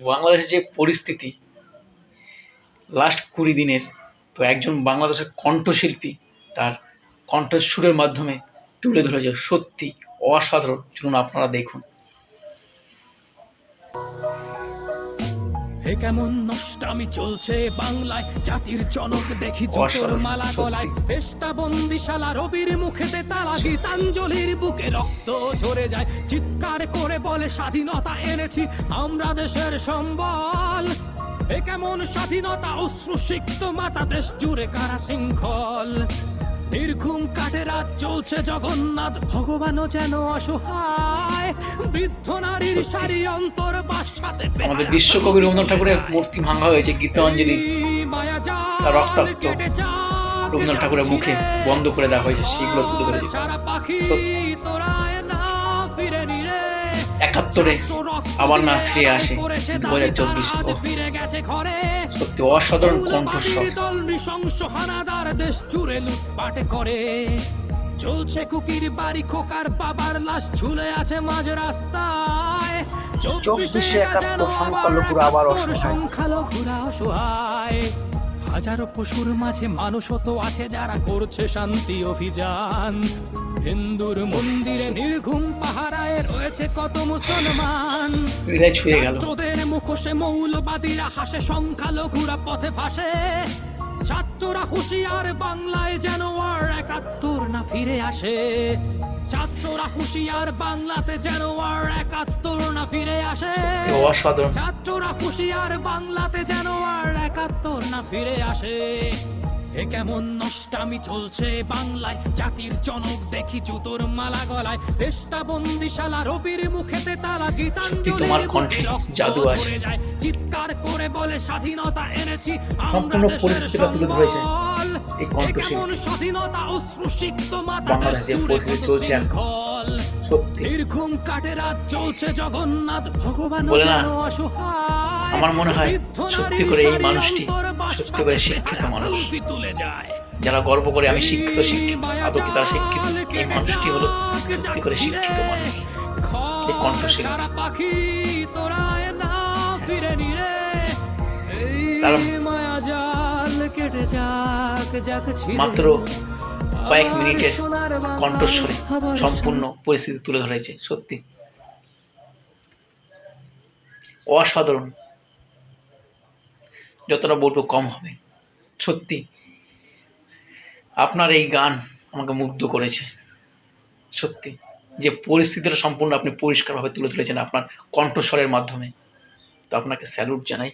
বাংলাদেশের যে পরিস্থিতি লাস্ট কুড়ি দিনের, তো একজন বাংলাদেশের কণ্ঠশিল্পী তার কণ্ঠস্বরের মাধ্যমে তুলে ধরেছে সত্যি অসাধারণ। চলুন আপনারা দেখুন। হে কেমন নষ্টামি চলছে বাংলায়? জাতির জনক দেখি জোটর মালা গলায়। পেশটা বন্দিশালা রবির মুখেতে তালা গীতাঞ্জলির বুকে রক্ত ঝরে যায়। চিৎকার করে বলে স্বাধীনতা এনেছি আমরা দেশের সম্বল। এ কেমন স্বাধীনতা অশ্রুসিক্ত মাতা দেশ জুড়ে কারা শৃঙ্খল? নির্ঘুম কাটে রাত চলছে জগন্নাথ। ভগবানও যেন অসহায়। বৃদ্ধ নারীর সারি অন্তর বাসাতে আমাদের বিশ্বকবি রবীন্দ্রনাথ ঠাকুরের মূর্তি ভাঙা হয়েছে গীতাঞ্জলি। তার রক্তাক্ত। রবীন্দ্রনাথ ঠাকুরের মুখে বন্ধ করে দেওয়া হয়েছে সেগুলো তুলে ধরেছে। সত্যি। একাত্তরে আবার না ফিরে আসে দু হাজার চব্বিশ সত্যি অসাধারণ কণ্ঠস্বর। দেশ জুড়ে লুটপাটে করে চলছে কুকির বাড়ি খোকার বাবার লাশ ঝুলে আছে মাঝ রাস্তায়। চব্বিশে একাত্তর সংখ্যালঘুরা আবার অসহায়। সংখ্যালঘুরা অসহায়। হাজারো পশুর মাঝে মানুষও তো আছে যারা করছে শান্তি অভিযান। হিন্দুর মন্দিরে নির্ঘুম পাহারায় রয়েছে কত মুসলমান। ছাত্রদের মুখোশে মৌলবাদীরা হাসে সংখ্যালঘুরা পথে ভাসে ছাত্ররা হুঁশিয়ার বাংলায় যেন আর একাত্তর না ফিরে আসে। ছাত্ররা হুঁশিয়ার বাংলাতে যেন আর একাত্তর না ফিরে আসে। ছাত্ররা হুঁশিয়ার বাংলাতে যেন আর একাত্তর না ফিরে আসে। এ কেমন নষ্টামি চলছে বাংলায় জাতির জনক দেখি জুতোর মালা গলায় দেশটা বন্দিশালা রবির মুখেতে তালা গীতাঞ্জলি তোমার কণ্ঠে জাদু আছে। চিৎকার করে বলে স্বাধীনতা এনেছি তুলে ধরেছে এই কণ্ঠশিল্পী। কেমন স্বাধীনতা অশ্রুসিক্ত মাতা চলছে। সত্যি নির্ঘুম কাটে রাত চলছে জগন্নাথ ভগবান বলে না। আমার মনে হয় সত্যি করে এই মানুষটি সত্যি করে শিক্ষিত মানুষ। যারা গর্ব করে আমি শিক্ষিত শিক্ষিত আদৌ কি তারা শিক্ষিত এই মানুষটি হলো সত্যি করে শিক্ষিত মানুষ এই কণ্ঠশিল্পী। সারা পাখি তোরা এ না ফিরে নিরে এই তার- মায়া জাল কেটে যাক যাক ছিঁড়ে। মাত্র কয়েক মিনিটের কণ্ঠস্বরে সম্পূর্ণ পরিস্থিতি তুলে ধরেছে সত্যি। অসাধারণ। যতটা বলব কম হবে সত্যি। আপনার এই গান আমাকে মুগ্ধ করেছে সত্যি। যে পরিস্থিতিটা সম্পূর্ণ আপনি পরিষ্কারভাবে তুলে ধরেছেন আপনার কণ্ঠস্বরের মাধ্যমে তো আপনাকে স্যালুট জানাই।